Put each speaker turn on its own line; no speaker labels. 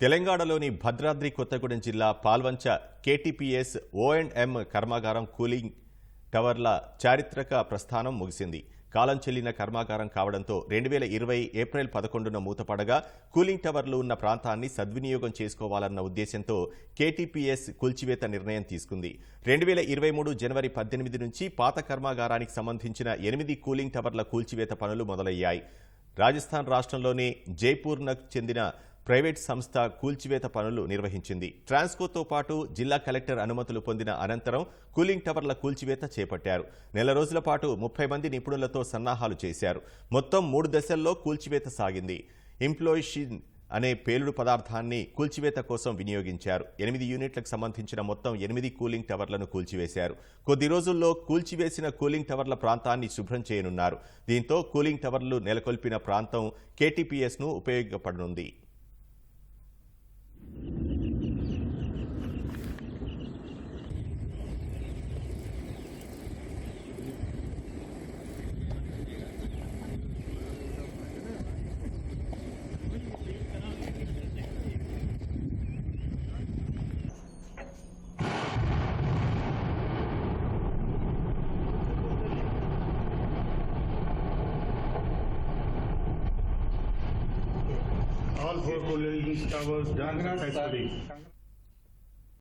తెలంగాణలోని భద్రాద్రి కొత్తగూడెం జిల్లా Palvancha KTPS O and M కర్మాగారం కూలింగ్ టవర్ల చారిత్రక ప్రస్థానం ముగిసింది. కాలం చెల్లిన కర్మాగారం కావడంతో రెండు వేల ఇరవై ఏప్రిల్ పదకొండున మూతపడగా కూలింగ్ టవర్లు ఉన్న ప్రాంతాన్ని సద్వినియోగం చేసుకోవాలన్న ఉద్దేశంతో కేటీపీఎస్ కూల్చివేత నిర్ణయం తీసుకుంది. రెండు వేల ఇరవై మూడు జనవరి పద్దెనిమిది నుంచి పాత కర్మాగారానికి సంబంధించిన ఎనిమిది కూలింగ్ టవర్ల కూల్చివేత పనులు మొదలయ్యాయి. రాజస్థాన్ రాష్ట్రంలోని జైపూర్నకు చెందిన ప్రైవేట్ సంస్థ కూల్చివేత పనులు నిర్వహించింది. ట్రాన్స్కోతో పాటు జిల్లా కలెక్టర్ అనుమతులు పొందిన అనంతరం కూలింగ్ టవర్ల కూల్చివేత చేపట్టారు. నెల రోజుల పాటు ముప్పై మంది నిపుణులతో సన్నాహాలు చేశారు. మొత్తం మూడు దశల్లో కూల్చివేత సాగింది. ఇంప్లోయిషిన్ అనే పేలుడు పదార్థాన్ని కూల్చివేత కోసం వినియోగించారు. ఎనిమిది యూనిట్లకు సంబంధించిన మొత్తం ఎనిమిది కూలింగ్ టవర్లను కూల్చివేశారు. కొద్ది రోజుల్లో కూల్చివేసిన కూలింగ్ టవర్ల ప్రాంతాన్ని శుభ్రం చేయనున్నారు. దీంతో కూలింగ్ టవర్లు నెలకొల్పిన ప్రాంతం కేటీపీఎస్ను ఉపయోగపడనుంది.
All four coal towers done successfully.